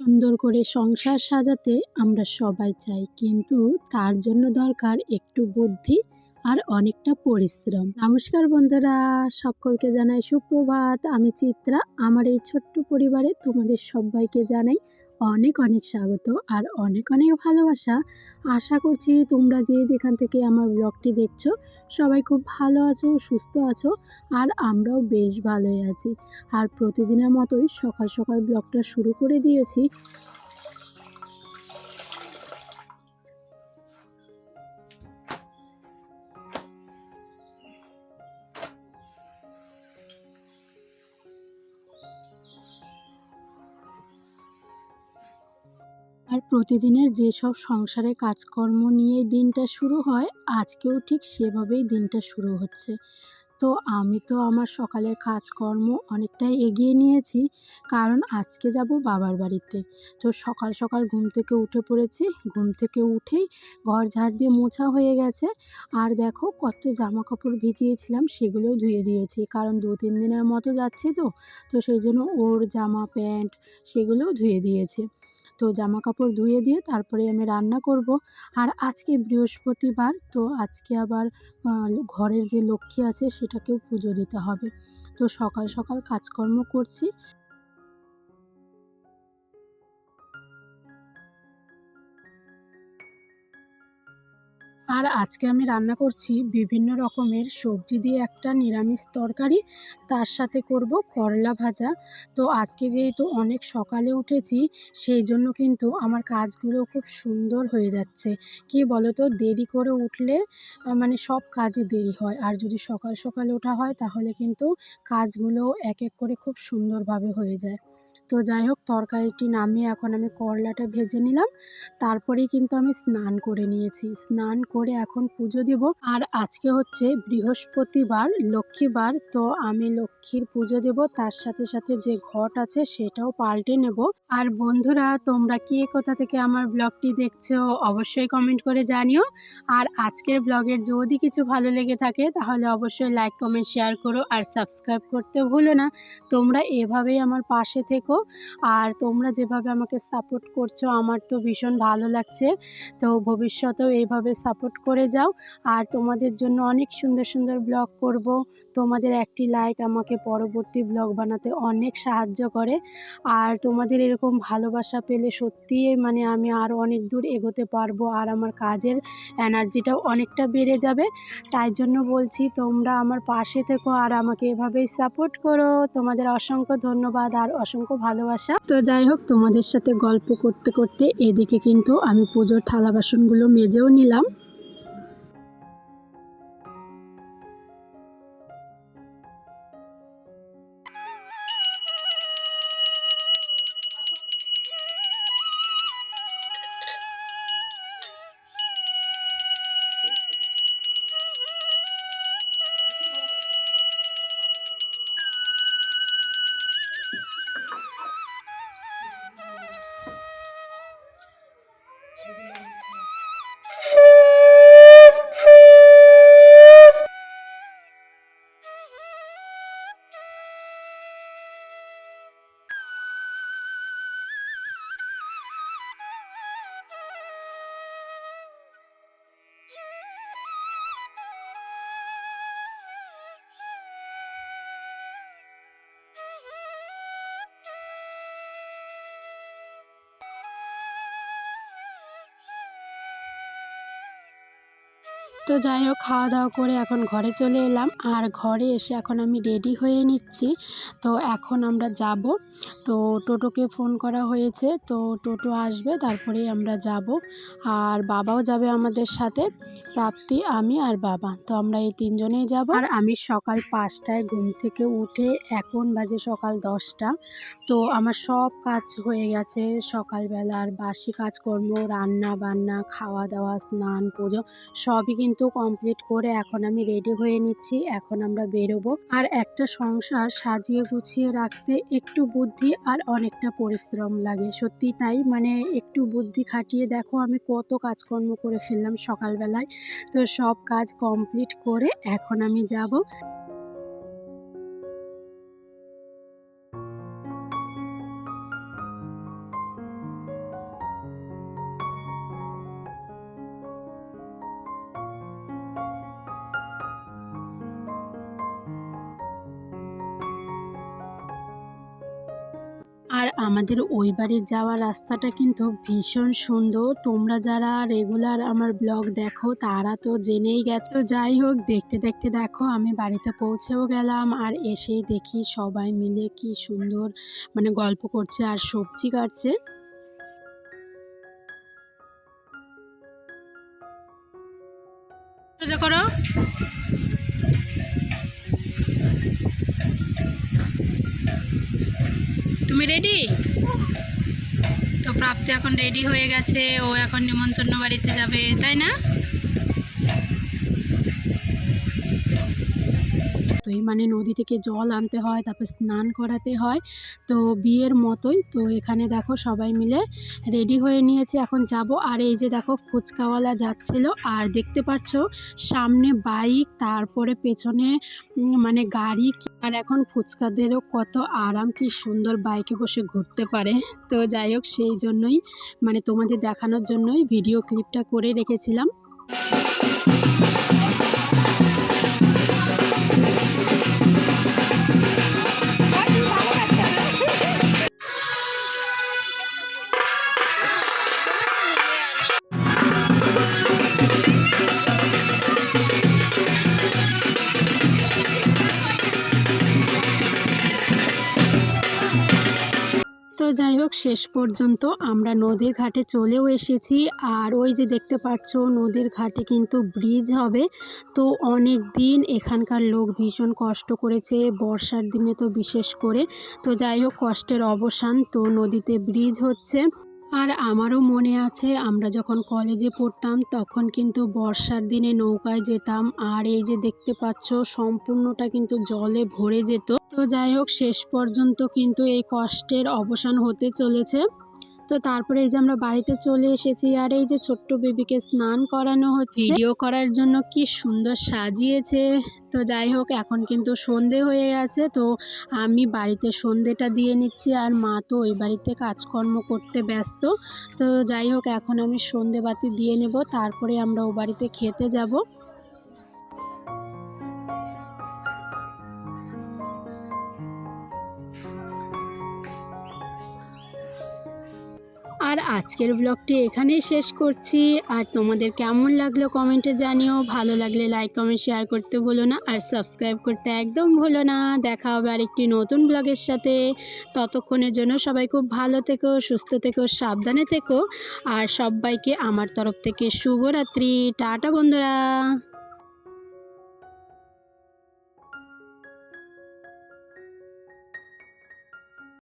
সুন্দর করে সংসার সাজাতে আমরা সবাই চাই, কিন্তু তার জন্য দরকার একটু বুদ্ধি আর অনেকটা পরিশ্রম। নমস্কার বন্ধুরা, সকলকে জানাই সুপ্রভাত। আমি চিত্রা, আমার এই ছোট্ট পরিবারে তোমাদের সবাইকে জানাই অনেক অনেক স্বাগত আর অনেক অনেক ভালোবাসা। আশা করছি তোমরা যে যেখান থেকে আমার ব্লগটি দেখছ, সবাই খুব ভালো আছো, সুস্থ আছো আর আমরাও বেশ ভালোই আছি। আর প্রতিদিনের মতোই সকাল সকাল ব্লগটা শুরু করে দিয়েছি। আর প্রতিদিনের যেসব সংসারে কাজকর্ম নিয়ে দিনটা শুরু হয়, আজকেও ঠিক সেভাবেই দিনটা শুরু হচ্ছে। তো আমি তো আমার সকালের কাজকর্ম অনেকটাই এগিয়ে নিয়েছি, কারণ আজকে যাব বাবার বাড়িতে। তো সকাল সকাল ঘুম থেকে উঠে পড়েছি, ঘুম থেকে উঠেই ঘর ঝাড় দিয়ে মোছা হয়ে গেছে। আর দেখো কত জামা কাপড় ভিজিয়েছিলাম, সেগুলোও ধুয়ে দিয়েছি, কারণ দু তিন দিনের মতো যাচ্ছি তো তো সেই জন্য ওর জামা, প্যান্ট সেগুলোও ধুয়ে দিয়েছি। তো জামা কাপড় ধুয়ে দিয়ে তারপরে আমি রান্না করব। আর আজকে বৃহস্পতিবার, তো আজকে আবার ঘরের যে লক্ষ্মী আছে সেটাকেও পুজো দিতে হবে। তো সকাল সকাল কাজকর্ম করছি। আর আজকে আমি রান্না করছি বিভিন্ন রকমের সবজি দিয়ে একটা নিরামিষ তরকারি, তার সাথে করব করলা ভাজা। তো আজকে যেহেতু অনেক সকালে উঠেছি, সেই জন্য কিন্তু আমার কাজগুলো খুব সুন্দর হয়ে যাচ্ছে। কি বলো তো দেরি করে উঠলে মানে সব কাজে দেরি হয়। আর যদি সকাল সকালে ওঠা হয়, তাহলে কিন্তু কাজগুলো এক এক করে খুব সুন্দরভাবে হয়ে যায়। তো যাই হোক, তরকারিটি নামিয়ে এখন আমি করলাটা ভেজে নিলাম। তারপরেই কিন্তু আমি স্নান করে নিয়েছি। স্নান করে এখন পুজো দেব। আর আজকে হচ্ছে বৃহস্পতিবার, লক্ষ্মীবার, তো আমি লক্ষ্মীর পুজো দেব। তার সাথে সাথে যে ঘট আছে সেটাও পাল্টে নেব। আর বন্ধুরা, তোমরা কে কোথা থেকে আমার ব্লগটি দেখছ, অবশ্যই কমেন্ট করে জানিও। আর আজকের ব্লগের যদি কিছু ভালো লেগে থাকে, তাহলে অবশ্যই লাইক, কমেন্ট, শেয়ার করো। আর সাবস্ক্রাইব করতে ভুলো না। তোমরা এভাবেই আমার পাশে থেকো। আর তোমরা যেভাবে আমাকে সাপোর্ট করছ, আমার তো ভীষণ ভালো লাগছে। তো ভবিষ্যতেও এইভাবে সাপোর্ট করে যাও। আর তোমাদের জন্য অনেক সুন্দর সুন্দর ব্লগ করব। তোমাদের একটি লাইক আমাকে পরবর্তী ব্লগ বানাতে অনেক সাহায্য করে। আর তোমাদের এরকম ভালোবাসা পেলে সত্যিই মানে আমি আরও অনেক দূর এগোতে পারব। আর আমার কাজের এনার্জিটাও অনেকটা বেড়ে যাবে। তাই জন্য বলছি, তোমরা আমার পাশে থেকো আর আমাকে এভাবেই সাপোর্ট করো। তোমাদের অসংখ্য ধন্যবাদ। আর অসংখ্য ভালোবাসা। তো যাই হোক, তোমাদের সাথে গল্প করতে করতে এদিকে কিন্তু আমি পুজোর থালা বাসনগুলো মেজেও নিলাম। তো যাই হোক, খাওয়া দাওয়া করে এখন ঘরে চলে এলাম। আর ঘরে এসে এখন আমি রেডি হয়ে নিচ্ছি। তো এখন আমরা যাব। তো টোটোকে ফোন করা হয়েছে। তো টোটো আসবে, তারপরে আমরা যাব। আর বাবাও যাবে আমাদের সাথে, প্রাপ্তি, আমি আর বাবা। তো আমরা এই তিনজনেই যাব। আর আমি সকাল পাঁচটায় ঘুম থেকে উঠে এখন বাজে সকাল দশটা। তো আমার সব কাজ হয়ে গেছে। সকালবেলার বাসি কাজকর্ম রান্না বান্না খাওয়া দাওয়া, স্নান, পুজো, সবই কিন্তু কিন্তু কমপ্লিট করে এখন আমি রেডি হয়ে নিচ্ছি, এখন আমরা বেরোবো। আর একটা সংসার সাজিয়ে গুছিয়ে রাখতে একটু বুদ্ধি আর অনেকটা পরিশ্রম লাগে, সত্যি তাই? মানে একটু বুদ্ধি খাটিয়ে দেখো আমি কত কাজকর্ম করে ফেললাম সকালবেলায়। তো সব কাজ কমপ্লিট করে এখন আমি যাব। আর আমাদের ওই বাড়ির যাওয়ার রাস্তাটা কিন্তু ভীষণ সুন্দর। তোমরা যারা রেগুলার আমার ব্লগ দেখো, তারা তো জেনেই গেছো। যাই হোক, দেখতে দেখতে দেখো, আমি বাড়িতে পৌঁছেও গেলাম আর এসেই দেখি সবাই মিলে কি সুন্দর মানে গল্প করছে আর সবজি কাটছে। করো। রেডি তো প্রাপ্তি এখন রেডি হয়ে গেছে ও এখন নিমন্ত্রণ বাড়িতে যাবে তাই না? তো এই মানে নদী থেকে জল আনতে হয়, তারপর স্নান করাতে হয়। তো বিয়ের মতোই। তো এখানে দেখো সবাই মিলে রেডি হয়ে নিয়েছে। এখন যাব। আর এই যে দেখো ফুচকাওয়ালা যাচ্ছিল। আর দেখতে পাচ্ছ সামনে বাইক, তারপরে পেছনে মানে গাড়ি আর এখন ফুচকাদেরও কত আরাম, কি সুন্দর বাইকে বসে ঘুরতে পারে। তো যাই হোক, সেই জন্যই মানে তোমাদের দেখানোর জন্যই ভিডিও ক্লিপটা করে রেখেছিলাম। যাই হোক, শেষ পর্যন্ত আমরা নদীর ঘাটে চলেও এসেছি। আর ওই যে দেখতে পাচ্ছ, নদীর ঘাটে কিন্তু ব্রিজ হবে। তো অনেক দিন এখানকার লোক ভীষণ কষ্ট করেছে, বর্ষার দিনে তো বিশেষ করে। তো যাই হোক, কষ্টের অবসান। তো নদীতে ব্রিজ হচ্ছে। আর আমারও মনে আছে, আমরা যখন কলেজে পড়তাম তখন কিন্তু বর্ষার দিনে নৌকায় যেতাম। আর এই যে দেখতে পাচ্ছ, সম্পূর্ণটা কিন্তু জলে ভরে যেত। তো যাই হোক, শেষ পর্যন্ত কিন্তু এই কষ্টের অবসান হতে চলেছে। তো তারপরে এই যে আমরা বাড়িতে চলে এসেছি আর এই যে ছোট্ট বেবিকে স্নান করানো হচ্ছে। ভিডিও করার জন্য কি সুন্দর সাজিয়েছে। তো যাই হোক, এখন কিন্তু সন্ধে হয়ে গেছে। তো আমি বাড়িতে সন্ধেটা দিয়ে নিচ্ছি আর মা তো ওই বাড়িতে কাজকর্ম করতে ব্যস্ত। তো যাই হোক, এখন আমি সন্ধে বাতি দিয়ে নেব। তারপরে আমরা ও বাড়িতে খেতে যাব। আর আজকের ব্লগটি এখানেই শেষ করছি। আর তোমাদের কেমন লাগল কমেন্টে জানিও। ভালো লাগলে লাইক কমেন্ট শেয়ার করতে ভুলো না। আর সাবস্ক্রাইব করতে একদম ভুলো না। দেখা হবে আরেকটি নতুন ব্লগের সাথে। ততক্ষণের জন্য সবাই খুব ভালো থেকো, সুস্থ থেকো, সাবধানে থেকো। আর সবাইকে আমার তরফ থেকে শুভরাত্রি। টাটা বন্ধুরা।